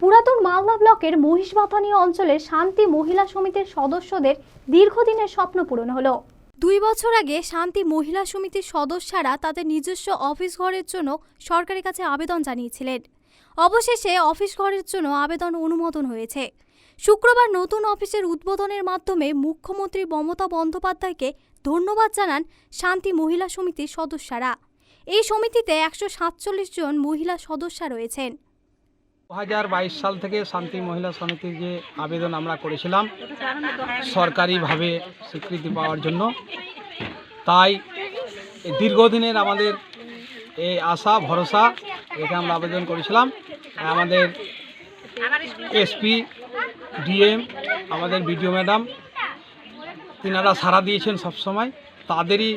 পুরাতন মালদা ব্লকের মহিষবাথানি অঞ্চলের শান্তি মহিলা সমিতির সদস্যদের দীর্ঘদিনের স্বপ্ন পূরণ হলো। দুই বছর আগে শান্তি মহিলা সমিতির সদস্যরা তাদের নিজস্ব অফিস ঘরের জন্য সরকারের কাছে আবেদন জানিয়েছিলেন। অবশেষে অফিস ঘরের জন্য আবেদন অনুমোদন হয়েছে। শুক্রবার নতুন অফিসের উদ্বোধনের মাধ্যমে মুখ্যমন্ত্রী মমতা বন্দ্যোপাধ্যায়কে ধন্যবাদ জানান শান্তি মহিলা সমিতির সদস্যরা। এই সমিতিতে একশো সাতচল্লিশ জন মহিলা সদস্যা রয়েছেন। দু হাজার বাইশ সাল থেকে শান্তি মহিলা সমিতির যে আবেদন আমরা করেছিলাম, সরকারিভাবে স্বীকৃতি পাওয়ার জন্য। তাই দীর্ঘদিনের আমাদের এই আশা, ভরসা রেখে আমরা আবেদন করেছিলাম। আমাদের এসপি, ডিএম, আমাদের বিডিও ম্যাডাম, তিনারা সাড়া দিয়েছেন সবসময়। তাদেরই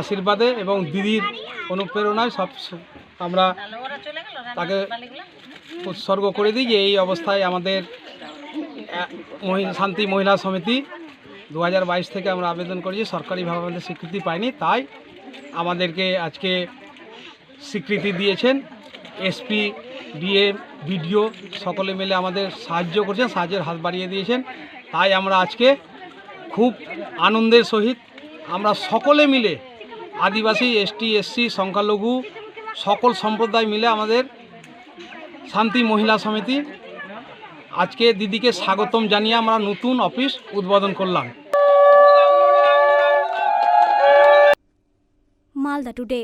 আশীর্বাদে এবং দিদির অনুপ্রেরণায় সব আমরা তাকে উৎসর্গ করে দিই যে এই অবস্থায় আমাদের শান্তি মহিলা সমিতি দু হাজার বাইশ থেকে আমরা আবেদন করেছি সরকারিভাবে আমাদের স্বীকৃতি পাইনি তাই আমাদেরকে আজকে স্বীকৃতি দিয়েছেন এসপি ডিএম বিডিও, সকলে মিলে আমাদের সাহায্য করছেন, সাহায্যের হাত বাড়িয়ে দিয়েছেন। তাই আমরা আজকে খুব আনন্দের সহিত আমরা সকলে মিলে, আদিবাসী, এসটি, এসসি, সংখ্যালঘু, সকল সম্প্রদায় মিলে আমাদের শান্তি মহিলা সমিতি আজকে দিদিকে স্বাগতম জানিয়ে আমরা নতুন অফিস উদ্বোধন করলাম। মালদা টুডে।